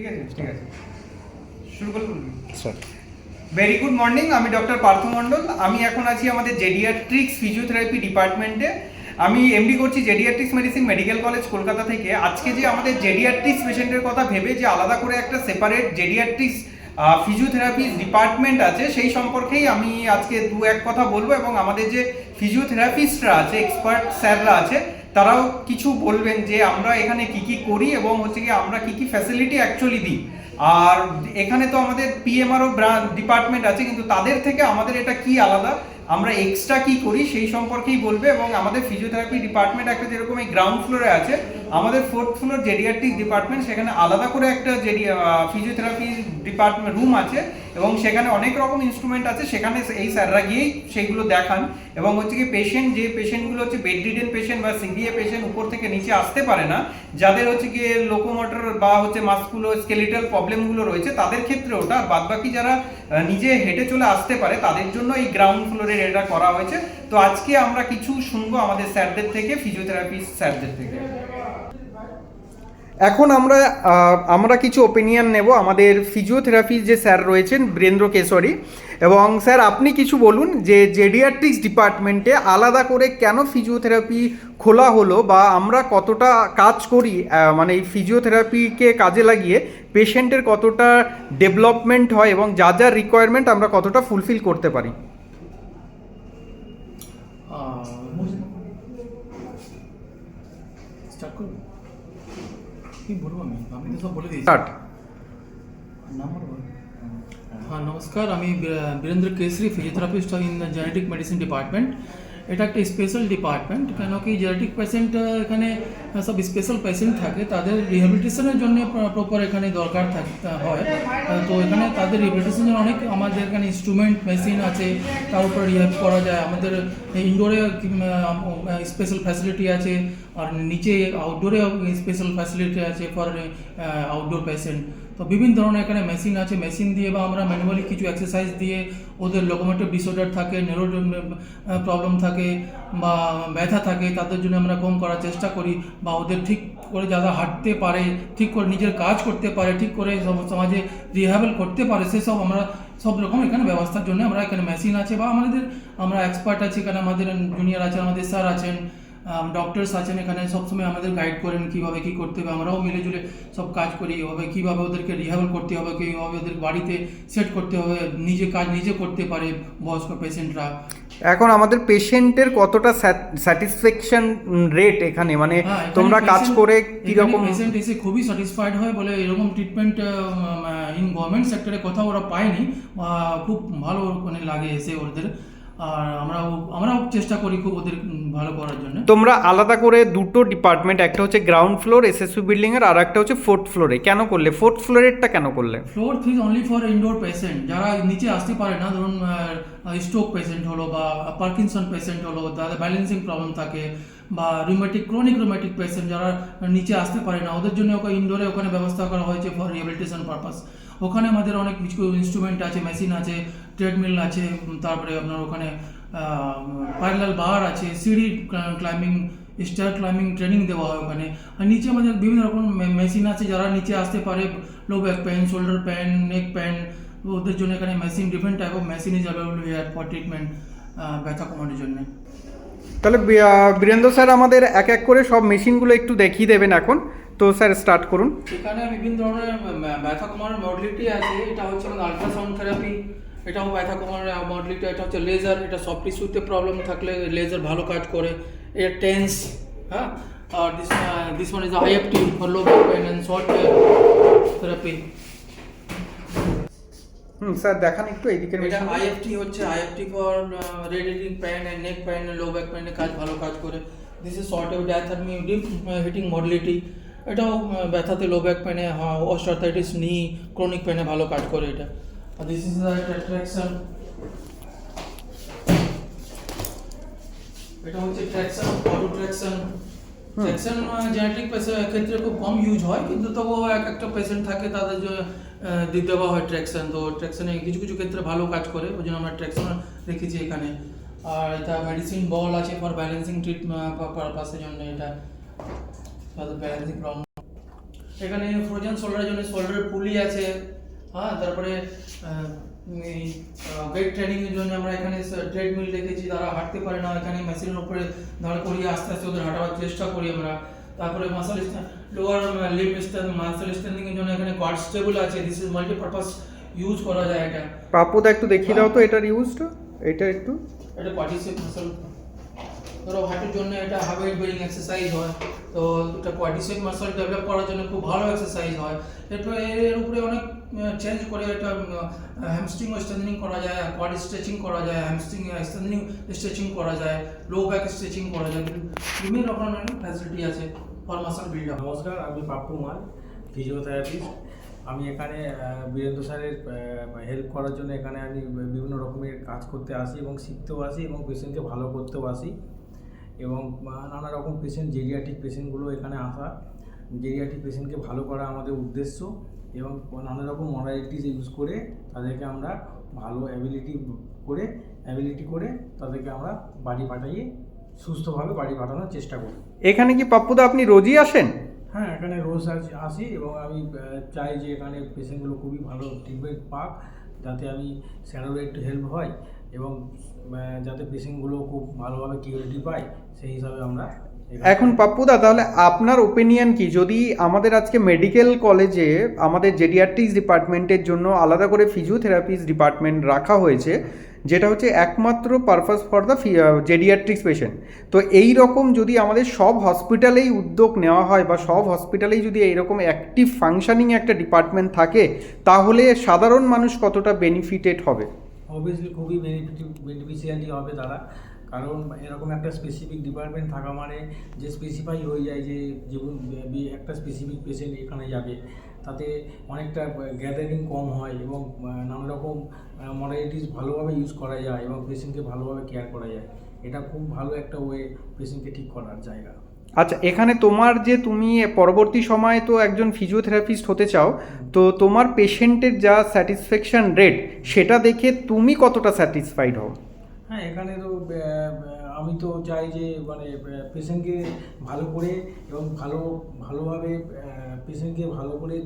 ঠিক আছে ঠিক আছে। শুরু করুন স্যার ভেরি গুড মর্নিং আমি ডক্টর পার্থ মণ্ডল। আমি এখন আছি আমাদের জেডিয়াট্রিক্স ফিজিওথেরাপি ডিপার্টমেন্টে আমি এমডি করছি geriatrics medicine medical college Kolkata থেকে। আজকে যে আমাদের জেডিয়াট্রিক্স পেশেন্টের কথা ভেবে যে আলাদা করে একটা সেপারেট জেডিয়াট্রিক্স ফিজিওথেরাপি ডিপার্টমেন্ট আছে সেই সম্পর্কেই আমি আজকে দু এক কথা বলব এবং আমাদের যে ফিজিওথেরাপিস্টরা আছে এক্সপার্ট স্যাররা আছে তারাও কিছু বলবেন যে আমরা এখানে কি কি করি এবং হচ্ছে কি আমরা কি কি ফ্যাসিলিটি অ্যাকচুয়ালি দিই। আর এখানে তো আমাদের পিএমআরও ডিপার্টমেন্ট আছে, কিন্তু তাদের থেকে আমাদের এটা কি আলাদা? আমরা এক্সট্রা কি করি সেই সম্পর্কেই বলবে এবং আমাদের ফিজিওথেরাপি ডিপার্টমেন্ট একটা যেরকম এই গ্রাউন্ড ফ্লোরে আছে আমাদের ফোর্থ ফ্লোর জেডিয়াট্রিক ডিপার্টমেন্ট সেখানে আলাদা করে একটা জেডি ফিজিওথেরাপি ডিপার্টমেন্ট রুম আছে এবং সেখানে অনেক রকম ইনস্ট্রুমেন্ট আছে। সেখানে এই স্যাররা গিয়েই সেইগুলো দেখান এবং হচ্ছে কি পেশেন্ট যে পেশেন্টগুলো হচ্ছে বেড রিডেন পেশেন্ট বা সিভিএ পেশেন্ট উপর থেকে নিচে আসতে পারে না, যাদের হচ্ছে গিয়ে লোকোমোটর বা হচ্ছে মাসকুলো স্কেলিটাল প্রবলেমগুলো রয়েছে, তাদের ক্ষেত্রে ওটা। আর বাদবাকি যারা নিজে হেঁটে চলে আসতে পারে, তাদের জন্য এই গ্রাউন্ড ফ্লোরের এটা করা হয়েছে। তো আজকে আমরা কিছু শুনব আমাদের স্যারদের থেকে ফিজিওথেরাপি স্যারদের থেকে। এখন আমরা আমরা কিছু ওপিনিয়ন নেব। আমাদের ফিজিওথেরাপি যে স্যার রয়েছেন, বীরেন্দ্র কেশরী। এবং স্যার, আপনি কিছু বলুন যে জেডিয়াট্রিক্স ডিপার্টমেন্টে আলাদা করে কেন ফিজিওথেরাপি খোলা হলো বা আমরা কতটা কাজ করি মানে এই ফিজিওথেরাপিকে কাজে লাগিয়ে পেশেন্টের কতটা ডেভেলপমেন্ট হয় এবং যা যা রিকোয়ারমেন্ট আমরা কতটা ফুলফিল করতে পারি? কি বলব আমি? আমি তো সব বলে দিয়েছি। স্টার্ট। নাম্বার হ্যাঁ নমস্কার। আমি Bir- Birendra Kesari physiotherapist in genetic medicine department এটা একটা স্পেশাল ডিপার্টমেন্ট কেন কি জেনেটিক পেশেন্ট এখানে সব স্পেশাল পেশেন্ট থাকে, তাদের রিহ্যাবিলিটেশনের জন্য প্রপার এখানে দরকার হয়। তো এখানে তাদের রিহ্যাবিলিটেশনের অনেক আমাদের এখানে ইনস্ট্রুমেন্ট মেশিন আছে, তার উপর রিহ্যাব করা যায়। আমাদের ইনডোরে স্পেশাল ফ্যাসিলিটি আছে, আর নিচে আউটডোরে স্পেশাল ফ্যাসিলিটি আছে ফর আউটডোর পেশেন্ট তো বিভিন্ন ধরনের এখানে মেশিন আছে। মেশিন দিয়ে বা আমরা ম্যানুয়ালি কিছু এক্সারসাইজ দিয়ে ওদের লোকোমোটিভ ডিসঅর্ডার থাকে নেরো প্রবলেম থাকে বা ব্যথা থাকে, তাদের জন্য আমরা কম করার চেষ্টা করি বা ওদের ঠিক করে যারা হাঁটতে পারে, ঠিক করে নিজের কাজ করতে পারে, ঠিক করে সমাজে রিহ্যাবেল করতে পারে সেসব আমরা সব রকম এখানে ব্যবস্থার জন্য আমরা এখানে মেশিন আছে বা আমাদের, আমরা এক্সপার্ট আছে, এখানে আমাদের জুনিয়র আছে আমাদের স্যার আছেন। ডক্টরস আছেন এখানে সবসময় আমাদের গাইড করেন কীভাবে কি করতে হবে। আমরাও মিলে জুলে সব কাজ করি এভাবে কীভাবে ওদেরকে রিহ্যাবল করতে হবে কীভাবে ওদের বাড়িতে সেট করতে হবে নিজে কাজ নিজে করতে পারে বয়স্ক পেশেন্টরা এখন আমাদের পেশেন্টের কতটা স্যাটিসফ্যাকশন রেট এখানে? মানে হ্যাঁ, তোমরা কাজ করে কীরকম পেশেন্ট এসে খুবই স্যাটিসফাইড হয় বলে এরকম ট্রিটমেন্ট ইন গভর্নমেন্ট সেক্টরে কোথাও ওরা পায়নি। খুব ভালো মানে লাগে এসে ওদের। আর আমরাও আমরাও চেষ্টা করি খুব ওদের ভালো করার জন্য। তোমরা আলাদা করে দুটো ডিপার্টমেন্ট একটা হচ্ছে গ্রাউন্ড ফ্লোর এসএসসি বিল্ডিং এর আর একটা হচ্ছে ফোর্থ ফ্লোরে কেন করলে? ফোর্থ ফ্লোরেরটা কেন করলে? Floor three only for indoor patient যারা নিচে আসতে পারে না ধরুন স্ট্রোক পেশেন্ট হলো বা পার্কিনসন পেশেন্ট হলো তাদের ব্যালেন্সিং প্রবলেম থাকে বা রিউমেটিক ক্রনিক রিউমেটিক পেশেন্ট যারা নিচে আসতে পারে না ওদের জন্য ওখানে ইনডোরে ওখানে ব্যবস্থা করা হয়েছে ফর রিহ্যাবিলিটেশন পারপাস ওখানে আমাদের অনেক কিছু ইনস্ট্রুমেন্ট আছে মেশিন আছে ট্রেডমিল আছে তারপরে আপনার ওখানে প্যারালাল বার আছে সিঁড়ি ক্লাইম্বিং স্টার ক্লাইম্বিং ট্রেনিং দেওয়া হয় ওখানে। আর নিচে আমাদের বিভিন্ন রকম মেশিন আছে যারা নিচে আসতে পারে low back pain shoulder pain neck pain ওদের জন্য এখানে machine different type of machine is available here for treatment ব্যথা কমানোর জন্য। তাহলে বীরেন্দ্র স্যার আমাদের এক এক করে সব মেশিনগুলো একটু দেখিয়ে দেবেন এখন। তো স্যার স্টার্ট করুন। এখানে বিভিন্ন ধরনের ব্যথা কমানোর মডেলিটি আছে এটা হচ্ছে আমাদের আলট্রাসাউন্ড থেরাপি এটাও ব্যথা কমানোর মডেলিটি এটা হচ্ছে লেজার এটা সব টিস্যুতে প্রবলেম থাকলে লেজার ভালো কাজ করে। এটা টেন্স হ্যাঁ? আর this this one is IFT for low back pain and short therapy hmm sir দেখান একটু এইদিকের এটা আইএফটি হচ্ছে IFT for radiating pain and neck pain low back পেনে কাজ ভালো কাজ করে। This is short wave diathermy deep heating modality এটাও ব্যথাতে লো ব্যাক পেনে অস্টারথাইটিস নি ক্রনিক পেনে ভালো কাজ করে এটা। আর দিস ইজ ট্র্যাকশন এটা হচ্ছে traction auto traction traction genetic ক্ষেত্রে খুব কম ইউজ হয় কিন্তু তবুও এক একটা পেশেন্ট থাকে তাদের দিয়ে দেওয়া হয় ট্র্যাকশন তো ট্র্যাকশনে কিছু কিছু ক্ষেত্রে ভালো কাজ করে ওই জন্য আমরা ট্র্যাকশন রেখেছি এখানে। আর এটা মেডিসিন বল আছে ফর ব্যালেন্সিং ট্রিটমেন্ট পারপাসের জন্য এটা। ব্যালেন্সিং প্রবলেম এখানে ফ্রোজেন শোল্ডারের জন্য শোল্ডারের পুলি আছে। হ্যাঁ তারপরে এই ওয়েট ট্রেনিং এর জন্য আমরা এখানে ট্রেডমিল রেখেছি তারা হাঁটতে পারে না এখানে মেশিনের উপরে দাঁড় করিয়ে আস্তে আস্তে ওদের হাঁটাবার চেষ্টা করি আমরা। তারপরে muscle lower limb muscle strengthening এর জন্য এখানে কোয়াড স্টেবল আছে দিস ইজ মাল্টিপারপাস ইউজ করা যায় এটা। পাপ্পুদা একটু দেখিয়ে দাও তো এটার ইউজটা এটা একটু। এটা কোয়াড্রিসেপ মাসল ধরো হাঁটুর জন্য এটা হার্ট বেরিং এক্সারসাইজ হয়, তো এটা কোয়াড্রিসেপ মাসল ডেভেলপ করার জন্য খুব ভালো এক্সারসাইজ হয়। এরপরে এর উপরে অনেক চেঞ্জ করে এটা হ্যামস্ট্রিং স্ট্রেংথেনিং করা যায় কোয়াড স্ট্রেচিং করা যায় হ্যামস্ট্রিং স্ট্রেংথেনিং স্ট্রেচিং করা যায় লো ব্যাক স্ট্রেচিং করা যায় বিভিন্ন রকমের ফ্যাসিলিটি আছে ফর মাসল বিল্ড আপ নমস্কার, আমি পাপ্পু মাল ফিজিওথেরাপিস্ট আমি এখানে বীরেন্দ্র স্যারের হেল্প করার জন্য এখানে আমি বিভিন্ন রকমের কাজ করতে আসি এবং শিখতেও আসি এবং পেশেন্টকে ভালো করতেও আসি। এবং নানা রকম পেশেন্ট জেরিয়াটিক পেশেন্টগুলো এখানে আসা। জেরিয়াটিক পেশেন্টকে ভালো করা আমাদের উদ্দেশ্য এবং নানা রকম মডালিটিস ইউজ করে তাদেরকে আমরা ভালো অ্যাবিলিটি করে অ্যাবিলিটি করে তাদেরকে আমরা বাড়ি পাঠিয়ে সুস্থভাবে বাড়ি পাঠানোর চেষ্টা করি। এখানে কি পাপ্পুদা আপনি রোজই আসেন? হ্যাঁ এখানে রোজ আস- আসি এবং আমি চাই যে এখানে পেশেন্টগুলো খুবই ভালো ট্রিটমেন্ট পাক যাতে আমি স্যারেরও একটু হেল্প হয়। এবং যাতে পেশেন্টগুলো খুব ভালোভাবে কিউরিটি পায়, সেই হিসাবে আমরা এখানে- পাপ্পুদা তাহলে আপনার ওপিনিয়ন কি? যদি আমাদের আজকে মেডিকেল কলেজে আমাদের জেডিয়াট্রিক্স ডিপার্টমেন্টের জন্য আলাদা করে ফিজিওথেরাপিস ডিপার্টমেন্ট রাখা হয়েছে, যেটা হচ্ছে একমাত্র purpose for the geriatrics patient তো এই রকম যদি আমাদের সব হসপিটালেই উদ্যোগ নেওয়া হয় বা সব হসপিটালেই যদি এইরকম অ্যাক্টিভ ফাংশানিং একটা ডিপার্টমেন্ট থাকে, তাহলে সাধারণ মানুষ কতটা বেনিফিটেড হবে? অবভিয়াসলি খুবই বেনিফিট বেনিফিশিয়ালি হবে তারা। কারণ এরকম একটা স্পেসিফিক ডিপার্টমেন্ট থাকা মানে যে স্পেসিফাই হয়ে যায় যে যেমন একটা স্পেসিফিক পেশেন্ট এখানে যাবে। তাতে অনেকটা গ্যাদারিং কম হয় এবং নানা রকম মডালিটিস ভালোভাবে ইউজ করা যায় এবং পেশেন্টকে ভালোভাবে কেয়ার করা যায়। এটা খুব ভালো একটা ওয়ে পেশেন্টকে ঠিক করার জায়গা। আচ্ছা এখানে তোমার যে তুমি পরবর্তী সময়ে তো একজন ফিজিওথেরাপিস্ট হতে চাও, তো তোমার পেশেন্টের যা স্যাটিসফ্যাকশন রেট সেটা দেখে তুমি কতটা স্যাটিসফাইড হও? হ্যাঁ এখানে তো আমি তো চাই যে মানে পেশেন্টকে ভালো করে এবং ভালো, ভালোভাবে পেশেন্টকে ভালো করে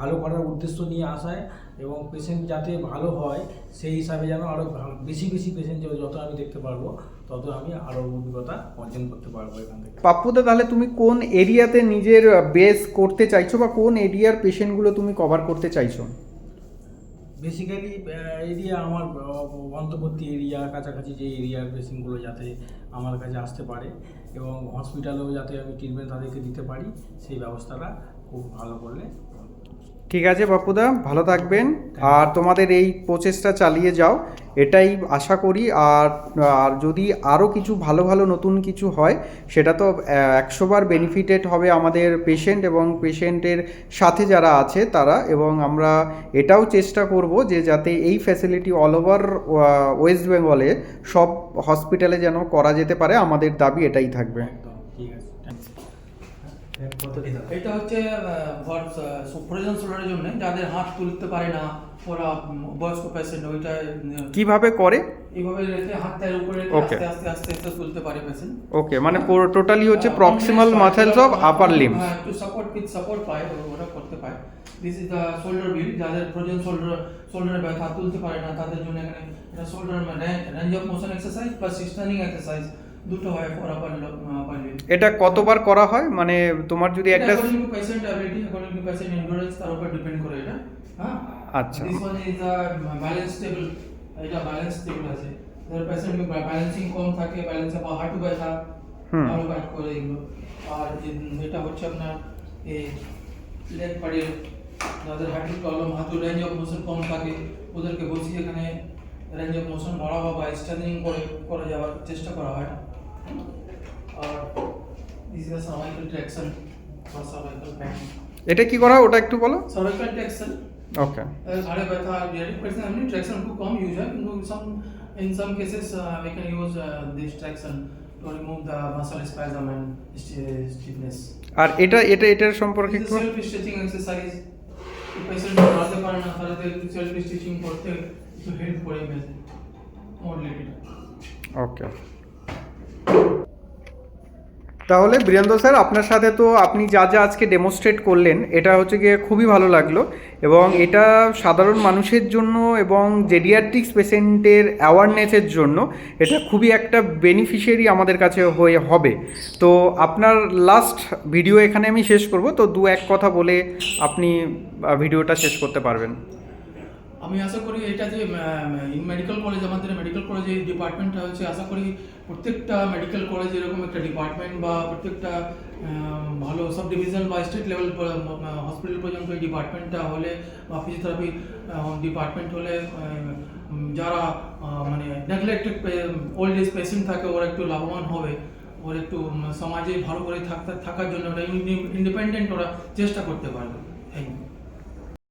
ভালো করার উদ্দেশ্য নিয়ে আসায় এবং পেশেন্ট যাতে ভালো হয়, সেই হিসাবে যেন আরও বেশি বেশি পেশেন্ট যত আমি দেখতে পারব। তত আমি আরও অভিজ্ঞতা অর্জন করতে পারব এখান থেকে। পাপ্পুদা তাহলে তুমি কোন এরিয়াতে নিজের বেস করতে চাইছো বা কোন এরিয়ার পেশেন্টগুলো তুমি কভার করতে চাইছো? বেসিক্যালি এরিয়া আমার অন্তর্বর্তী এরিয়া কাছাকাছি যে এরিয়ার পেশেন্টগুলো যাতে আমার কাছে আসতে পারে এবং হসপিটালেও যাতে আমি ট্রিটমেন্ট তাদেরকে দিতে পারি সেই ব্যবস্থাটা খুব ভালো করলে ঠিক আছে পাপ্পুদা ভালো থাকবেন। আর তোমাদের এই প্রচেষ্টা চালিয়ে যাও। এটাই আশা করি। আর আর যদি আরও কিছু ভালো ভালো নতুন কিছু হয়, সেটা তো একশোবার বেনিফিটেড হবে আমাদের পেশেন্ট এবং পেশেন্টের সাথে যারা আছে তারা। এবং আমরা এটাও চেষ্টা করব যে যাতে এই ফ্যাসিলিটি অল ওভার ওয়েস্ট বেঙ্গলে সব হসপিটালে যেন করা যেতে পারে। আমাদের দাবি এটাই থাকবে। এটা হচ্ছে শোল্ডারের জন্য। যাদের হাত তুলতে পারে না ওরা বয়স্ক পেশেন্ট ওইটা কীভাবে করে? এইভাবে রেখে হাতটার উপরে আস্তে আস্তে আস্তে আস্তে তুলতে পারে পেশেন্ট ওকে মানে টোটালি হচ্ছে প্রক্সিমাল মাসেলস অফ আপার হ্যাঁ একটু সাপোর্ট উইথ সাপোর্ট পায় ওরা করতে পায়। This is the shoulder wheel যাদের ফ্রোজেন শোল্ডার শোল্ডারে ব্যথা তুলতে পারে না তাদের জন্য এখানে এটা শোল্ডার মানে range of motion exercise plus standing exercise দুটো হয় ফর আপার আপার এটা কতবার করা হয়? মানে তোমার যদি একটা according to patient ability according to patient endurance তার উপর ডিপেন্ড করে এটা হ্যাঁ? আচ্ছা। This one is the balance table এটা ব্যালেন্স টেবল আছে। যাদের পেশেন্ট ব্যালেন্সিং কম থাকে ব্যালেন্সে বা হাঁটু ব্যথা। ভালো কাজ করে এগুলো। আর এটা হচ্ছে আপনার এই লেগ পাড়িয়ে যাদের হাঁটুর প্রবলেম হাঁটুর রেঞ্জ অফ মোশন কম থাকে ওদেরকে বসিয়ে এখানে রেঞ্জ অফ মোশন বাড়াবা বা স্ট্যান্ডিং করে করে যাওয়ার চেষ্টা করা হয় এটা কি করা ওটা একটু বলো। সার্ভাইকাল ট্র্যাকশন ওকে ঘাড়ে ব্যথা এমনি ট্র্যাকশন খুব কম ইউজ হয় কিন্তু some in some cases we can use this traction to remove the muscle spasm and stiffness আর এটা এটা এটার সম্পর্কে একটু সেলফ স্ট্রেচিং এক্সারসাইজ পেশেন্ট দাঁড়াতে পারে না তাহলে সেলফ স্ট্রেচিং করতে একটু হেল্প করে মেসে মোডলিটিটা ওকে তাহলে বীরেন্দ্র স্যার, আপনার সাথে তো আপনি যা যা আজকে ডেমোস্ট্রেট করলেন, এটা হচ্ছে গিয়ে খুবই ভালো লাগল এবং এটা সাধারণ মানুষের জন্য এবং জেডিয়াট্রিক্স পেশেন্টের অ্যাওয়ারনেসের জন্য এটা খুবই একটা বেনিফিশিয়ারি আমাদের কাছে হয়ে হবে। তো আপনার লাস্ট ভিডিও এখানে আমি শেষ করব, তো দু এক কথা বলে আপনি ভিডিওটা শেষ করতে পারবেন। আমি আশা করি এটা যে মেডিকেল কলেজ আমাদের মেডিকেল কলেজে ডিপার্টমেন্টটা হচ্ছে, আশা করি প্রত্যেকটা মেডিকেল কলেজ এরকম একটা ডিপার্টমেন্ট বা প্রত্যেকটা ভালো সাব ডিভিশন বা স্টেট লেভেল হসপিটাল পর্যন্ত এই ডিপার্টমেন্টটা হলে বা ফিজিওথেরাপি ডিপার্টমেন্ট হলে যারা মানে নেগলেক্টেড ওল্ড এজ পেশেন্ট থাকে, ওরা একটু লাভবান হবে। ওরা একটু সমাজে ভালো করে থাকতে, থাকার জন্য ওরা ইন্ডিপেন্ডেন্ট ওরা চেষ্টা করতে পারবে। Thank you